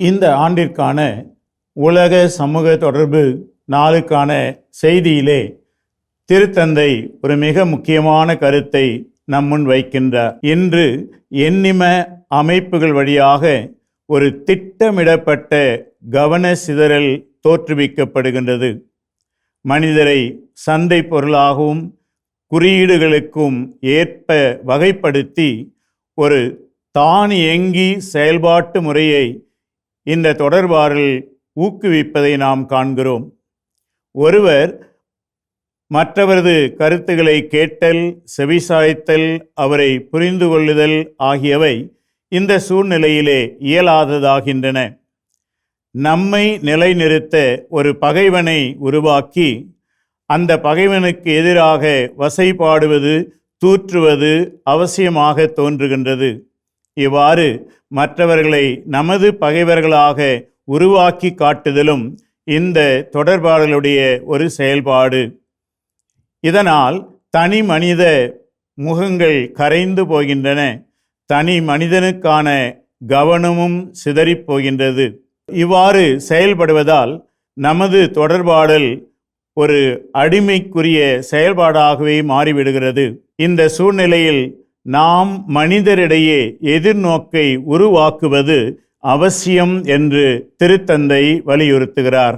இந்த ஆண்டிற்கான உலக சமூக தொடர்பு நாளுக்கான செய்தியிலே திருத்தந்தை ஒரு மிக முக்கியமான கருத்தை நம் முன் வைக்கின்றார். இன்று எண்ணிம அமைப்புகள் வழியாக ஒரு திட்டமிடப்பட்ட கவன சிதறல் தோற்றுவிக்கப்படுகின்றது. மனிதரை சந்தை பொருளாகவும் குறியீடுகளுக்கும் ஏற்ப வகைப்படுத்தி ஒரு தானியங்கி செயல்பாட்டு முறையை இந்த தொடர்பாடல் ஊக்குவிப்பதை நாம் காண்கிறோம். ஒருவர் மற்றவரது கருத்துக்களை கேட்டல் செவிசாய்த்தல் அவரை புரிந்து கொள்ளுதல் ஆகியவை இந்த சூழ்நிலையிலே இயலாததாகின்றன. நம்மை நிலைநிறுத்த ஒரு பகைவனை உருவாக்கி அந்த பகைவனுக்கு எதிராக வசைபாடுவது தூற்றுவது அவசியமாக தோன்றுகின்றது. இவ்வாறு மற்றவர்களை நமது பகைவர்களாக உருவாக்கி காட்டுதலும் இந்த தொடர்பாடலுடைய ஒரு செயல்பாடு. இதனால் தனி மனித முகங்கள் கரைந்து போகின்றன. தனி மனிதனுக்கான கவனமும் சிதறிப் போகின்றது. இவ்வாறு செயல்படுவதால் நமது தொடர்பாடல் ஒரு அடிமைக்குரிய செயல்பாடாகவே மாறிவிடுகிறது. இந்த சூழ்நிலையில் நாம் மனிதரிடையே எதிர்நோக்கை உருவாக்குவது அவசியம் என்று திருத்தந்தை வலியுறுத்துகிறார்.